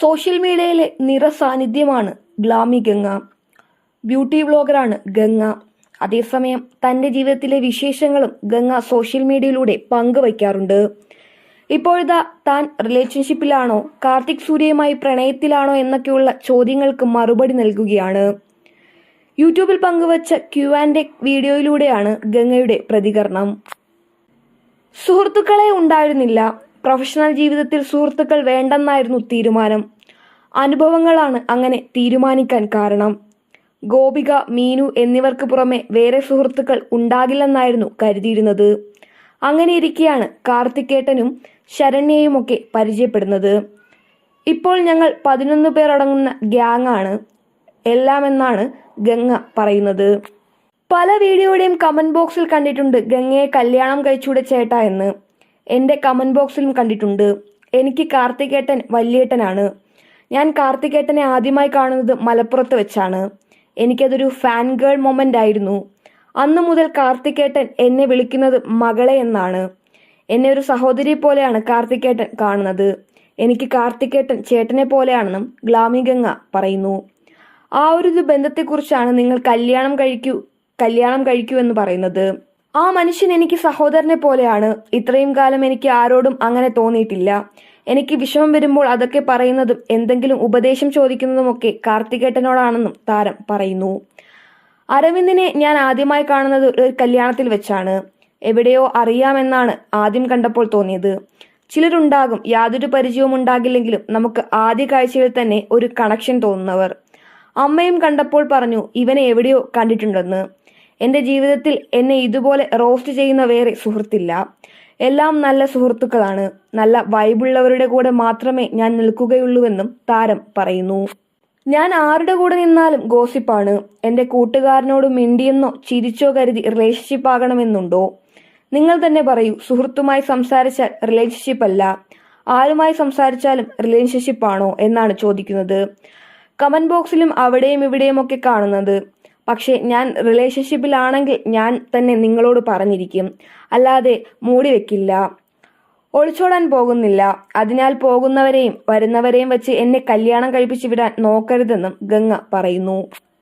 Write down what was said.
Social മീഡിയയിലെ നിറസാന്നിധ്യമാണ് Glamy Ganga. Beauty വ്ളോഗറാണ് ഗംഗ. അതേസമയം തന്റെ ജീവിതത്തിലെ വിശേഷങ്ങളും ഗംഗ സോഷ്യൽ മീഡിയയിലൂടെ പങ്കുവയ്ക്കാറുണ്ട്. ഇപ്പോഴത്തെ താൻ റിലേഷൻഷിപ്പിലാണോ കാർത്തിക് സൂര്യയുമായി പ്രണയത്തിലാണോ എന്നൊക്കെയുള്ള ചോദ്യങ്ങൾക്ക് മറുപടി നൽകുകയാണ്. യൂട്യൂബിൽ പങ്കുവച്ച ക്യു ആൻഡ് വീഡിയോയിലൂടെയാണ് ഗംഗയുടെ പ്രതികരണം. സുഹൃത്തുക്കളെ ഉണ്ടായിരുന്നില്ല. പ്രൊഫഷണൽ ജീവിതത്തിൽ സുഹൃത്തുക്കൾ വേണ്ടെന്നായിരുന്നു തീരുമാനം. അനുഭവങ്ങളാണ് അങ്ങനെ തീരുമാനിക്കാൻ കാരണം. ഗോപിക മീനു എന്നിവർക്ക് പുറമെ വേറെ സുഹൃത്തുക്കൾ ഉണ്ടാകില്ലെന്നായിരുന്നു കരുതിയിരുന്നത്. അങ്ങനെ ഇരിക്കെയാണ് കാർത്തിക്കേട്ടനും ശരണ്യയുമൊക്കെ പരിചയപ്പെടുന്നത്. ഇപ്പോൾ ഞങ്ങൾ പതിനൊന്ന് പേർ അടങ്ങുന്ന ഗ്യാങ് ആണ് എല്ലാമെന്നാണ് ഗംഗ പറയുന്നത്. പല വീഡിയോയുടെയും കമന്റ് ബോക്സിൽ കണ്ടിട്ടുണ്ട് ഗംഗയെ കല്യാണം കഴിച്ചൂടെ ചേട്ടാ എന്ന്. എന്റെ കമന്റ് ബോക്സിലും കണ്ടിട്ടുണ്ട്. എനിക്ക് കാർത്തികേട്ടൻ വല്യേട്ടനാണ്. ഞാൻ കാർത്തികേട്ടനെ ആദ്യമായി കാണുന്നത് മലപ്പുറത്ത് വെച്ചാണ്. എനിക്കതൊരു ഫാൻ ഗേൾ മൊമെന്റ് ആയിരുന്നു. അന്നു മുതൽ കാർത്തികേട്ടൻ എന്നെ വിളിക്കുന്നത് മകളെ എന്നാണ്. എന്നെ ഒരു സഹോദരി പോലെയാണ് കാർത്തികേട്ടൻ കാണുന്നത്. എനിക്ക് കാർത്തികേട്ടൻ ചേട്ടനെ പോലെയാണെന്നും ഗ്ലാമി ഗംഗ പറയുന്നു. ആ ഒരു ബന്ധത്തെക്കുറിച്ചാണ് നിങ്ങൾ കല്യാണം കഴിക്കൂ കല്യാണം കഴിക്കൂ എന്ന് പറയുന്നത്. ആ മനുഷ്യൻ എനിക്ക് സഹോദരനെ പോലെയാണ്. ഇത്രയും കാലം എനിക്ക് ആരോടും അങ്ങനെ തോന്നിയിട്ടില്ല. എനിക്ക് വിഷമം വരുമ്പോൾ അതൊക്കെ പറയുന്നതും എന്തെങ്കിലും ഉപദേശം ചോദിക്കുന്നതുമൊക്കെ കാർത്തികേട്ടനോടാണെന്നും താരം പറയുന്നു. അരവിന്ദിനെ ഞാൻ ആദ്യമായി കാണുന്നത് ഒരു കല്യാണത്തിൽ വെച്ചാണ്. എവിടെയോ അറിയാമെന്നാണ് ആദ്യം കണ്ടപ്പോൾ തോന്നിയത്. ചിലരുണ്ടാകും യാതൊരു പരിചയവും ഉണ്ടാകില്ലെങ്കിലും നമുക്ക് ആദ്യ കാഴ്ചയിൽ തന്നെ ഒരു കണക്ഷൻ തോന്നുന്നവർ. അമ്മയും കണ്ടപ്പോൾ പറഞ്ഞു ഇവനെ എവിടെയോ കണ്ടിട്ടുണ്ടെന്ന്. എന്റെ ജീവിതത്തിൽ എന്നെ ഇതുപോലെ റോസ്റ്റ് ചെയ്യുന്ന വേറെ സുഹൃത്തില്ല. എല്ലാം നല്ല സുഹൃത്തുക്കളാണ്. നല്ല വൈബുള്ളവരുടെ കൂടെ മാത്രമേ ഞാൻ നിൽക്കുകയുള്ളൂവെന്നും താരം പറയുന്നു. ഞാൻ ആരുടെ കൂടെ നിന്നാലും ഗോസിപ്പാണ് എന്റെ കൂട്ടുകാരനോട് മിണ്ടിയെന്നോ ചിരിച്ചോ കരുതി റിലേഷൻഷിപ്പ് ആകണമെന്നുണ്ടോ? നിങ്ങൾ തന്നെ പറയൂ സുഹൃത്തുമായി സംസാരിച്ചാൽ റിലേഷൻഷിപ്പ് അല്ല. ആരുമായി സംസാരിച്ചാലും റിലേഷൻഷിപ്പ് ആണോ എന്നാണ് ചോദിക്കുന്നത്. കമന്റ് ബോക്സിലും അവിടെയും ഇവിടെയും ഒക്കെ കാണുന്നത്. പക്ഷേ ഞാൻ റിലേഷൻഷിപ്പിലാണെങ്കിൽ ഞാൻ തന്നെ നിങ്ങളോട് പറഞ്ഞിരിക്കും. അല്ലാതെ മൂടി വെക്കില്ല. ഒളിച്ചോടാൻ പോകുന്നില്ല. അതിനാൽ പോകുന്നവരെയും വരുന്നവരെയും വെച്ച് എന്നെ കല്യാണം കഴിപ്പിച്ചു വിടാൻ നോക്കരുതെന്നും ഗംഗ പറയുന്നു.